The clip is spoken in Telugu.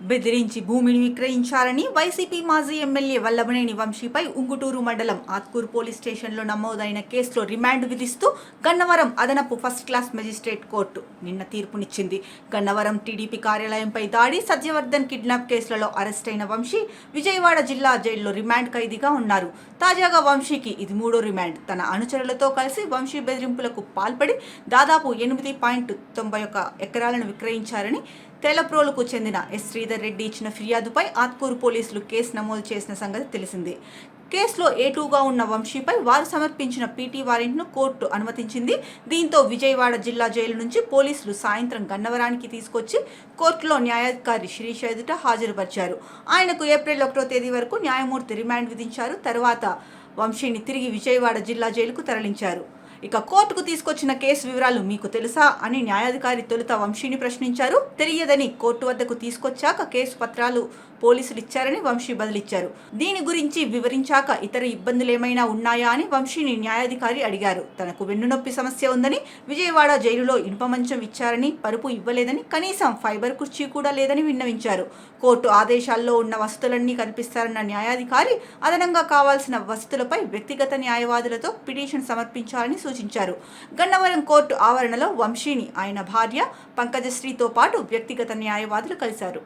బెదిరించి భూమిని విక్రయించారని వైసీపీ మాజీ ఎమ్మెల్యే వల్లభనేని వంశీపై ఉంగుటూరు మండలం ఆత్కూరు పోలీస్ స్టేషన్లో నమోదైన కేసులో రిమాండ్ విధిస్తూ గన్నవరం అదనపు ఫస్ట్ క్లాస్ మెజిస్ట్రేట్ కోర్టు నిన్న తీర్పునిచ్చింది. గన్నవరం టీడీపీ కార్యాలయంపై దాడి సత్యవర్ధన్ కిడ్నాప్ కేసులలో అరెస్టైన వంశీ విజయవాడ జిల్లా జైల్లో రిమాండ్ ఖైదీగా ఉన్నారు. తాజాగా వంశీకి ఇది మూడో రిమాండ్. తన అనుచరులతో కలిసి వంశీ బెదిరింపులకు పాల్పడి దాదాపు ఎనిమిది పాయింట్ తొంభై ఒక్క ఎకరాలను విక్రయించారని తెలప్రోలుకు చెందిన ఎస్ శ్రీధర్ రెడ్డి ఇచ్చిన ఫిర్యాదుపై ఆత్కూరు పోలీసులు కేసు నమోదు చేసిన సంగతి తెలిసిందే. కేసులో ఏటూగా ఉన్న వంశీపై వారు సమర్పించిన పీటీ వారెంట్ను కోర్టు అనుమతించింది. దీంతో విజయవాడ జిల్లా జైలు నుంచి పోలీసులు సాయంత్రం గన్నవరానికి తీసుకొచ్చి కోర్టులో న్యాయాధికారి శిరీష్ ఎదుట హాజరుపరిచారు. ఆయనకు ఏప్రిల్ ఒకటో తేదీ వరకు న్యాయమూర్తి రిమాండ్ విధించారు. తర్వాత వంశీని తిరిగి విజయవాడ జిల్లా జైలుకు తరలించారు. ఇక కోర్టుకు తీసుకొచ్చిన కేసు వివరాలు మీకు తెలుసా అని న్యాయాధికారి తొలుత వంశీని ప్రశ్నించారు. తెలియదని కోర్టు వద్దకు తీసుకొచ్చాక కేసు పత్రాలు పోలీసులు ఇచ్చారని వంశీ బదిలిచ్చారు. దీని గురించి వివరించాక ఇతర ఇబ్బందులు ఏమైనా ఉన్నాయా అని వంశీని న్యాయాధికారి అడిగారు. తనకు వెన్నునొప్పి సమస్య ఉందని విజయవాడ జైలులో ఇనుప మంచం ఇచ్చారని పరుపు ఇవ్వలేదని కనీసం ఫైబర్ కుర్చీ కూడా లేదని విన్నవించారు. కోర్టు ఆదేశాల్లో ఉన్న వస్తువులన్నీ కల్పిస్తారన్న న్యాయాధికారి అదనంగా కావాల్సిన వస్తువులపై వ్యక్తిగత న్యాయవాదులతో పిటిషన్ సమర్పించాలని సూచించారు. గన్నవరం కోర్టు ఆవరణలో వంశీని ఆయన భార్య పంకజశ్రీతో పాటు వ్యక్తిగత న్యాయవాదులు కలిశారు.